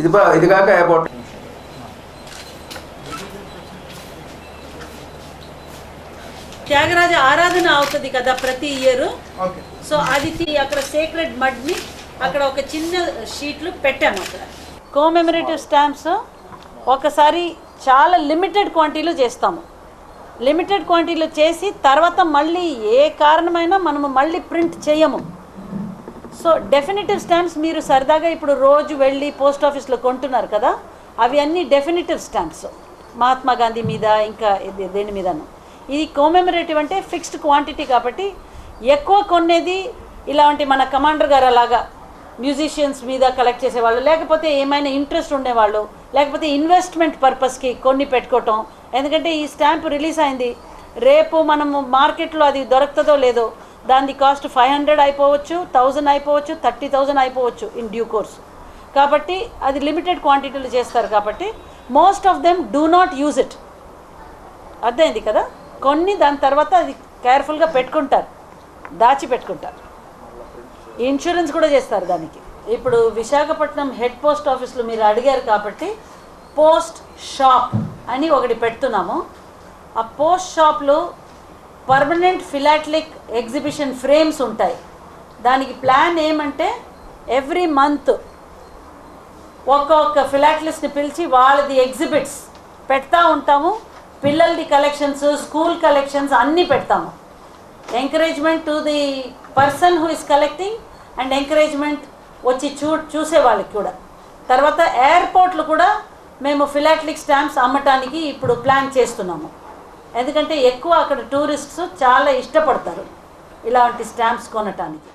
ఇది బా- ఇది కాక అబౌట్ త్యాగరాజ ఆరాధన అవుతుంది కదా ప్రతి ఇయర్. ఓకే. సో అది అక్కడ సేక్రెడ్ మడ్ని అక్కడ ఒక చిన్న షీట్లు పెట్టాము అక్కడ. కోమెమరేటివ్ స్టాంప్స్ ఒకసారి చాలా లిమిటెడ్ క్వాంటిటీలో చేస్తాము. లిమిటెడ్ క్వాంటిటీలో చేసి తర్వాత మళ్ళీ ఏ కారణమైనా మనము మళ్ళీ ప్రింట్ చేయము. సో డెఫినిటివ్ స్టాంప్స్ మీరు సరదాగా ఇప్పుడు రోజు వెళ్ళి పోస్ట్ ఆఫీస్లో కొంటున్నారు కదా అవి అన్నీ డెఫినెటివ్ స్టాంప్స్ మహాత్మా గాంధీ మీద ఇంకా దేని మీదను. ఇది కోమెమరేటివ్ అంటే ఫిక్స్డ్ క్వాంటిటీ కాబట్టి ఎక్కువ కొనేది ఇలాంటి మన కమాండర్ గారు అలాగా మ్యూజిషియన్స్ మీద కలెక్ట్ చేసేవాళ్ళు లేకపోతే ఏమైనా ఇంట్రెస్ట్ ఉండేవాళ్ళు లేకపోతే ఇన్వెస్ట్మెంట్ పర్పస్కి కొన్ని పెట్టుకోవటం. ఎందుకంటే ఈ స్టాంప్ రిలీజ్ అయింది. రేపు మనము మార్కెట్లో అది దొరుకుతుందో లేదో దాని కాస్ట్ ఫైవ్ హండ్రెడ్ అయిపోవచ్చు థౌజండ్ అయిపోవచ్చు థర్టీ థౌజండ్ అయిపోవచ్చు ఇన్ డ్యూ కోర్స్ కాబట్టి అది లిమిటెడ్ క్వాంటిటీలు చేస్తారు కాబట్టి most of them do not use it అర్థమైంది కదా? కొన్ని దాని తర్వాత అది కేర్ఫుల్గా పెట్టుకుంటారు దాచి పెట్టుకుంటారు. ఇన్సూరెన్స్ కూడా చేస్తారు దానికి. ఇప్పుడు విశాఖపట్నం హెడ్ పోస్ట్ ఆఫీస్లో మీరు అడిగారు కాబట్టి పోస్ట్ షాప్ అని ఒకటి పెడుతున్నాము. ఆ పోస్ట్ షాప్లో పర్మనెంట్ ఫిలాట్లిక్ ఎగ్జిబిషన్ ఫ్రేమ్స్ ఉంటాయి. దానికి ప్లాన్ ఏమంటే ఎవ్రీ మంత్ ఒక్కొక్క ఫిలాట్లిస్ట్ని పిలిచి వాళ్ళది ఎగ్జిబిట్స్ పెడతా ఉంటాము. పిల్లలది కలెక్షన్స్ స్కూల్ కలెక్షన్స్ అన్నీ పెడతాము. Encouragement to the person who is collecting and encouragement వచ్చి చూ చూసే వాళ్ళకి కూడా. తర్వాత ఎయిర్పోర్ట్లు కూడా మేము ఫిలాట్లిక్ స్టాంప్స్ అమ్మటానికి ఇప్పుడు ప్లాన్ చేస్తున్నాము. ఎందుకంటే ఎక్కువ అక్కడ టూరిస్ట్స్ చాలా ఇష్టపడతారు ఇలాంటి స్టాంప్స్ కొనటానికి.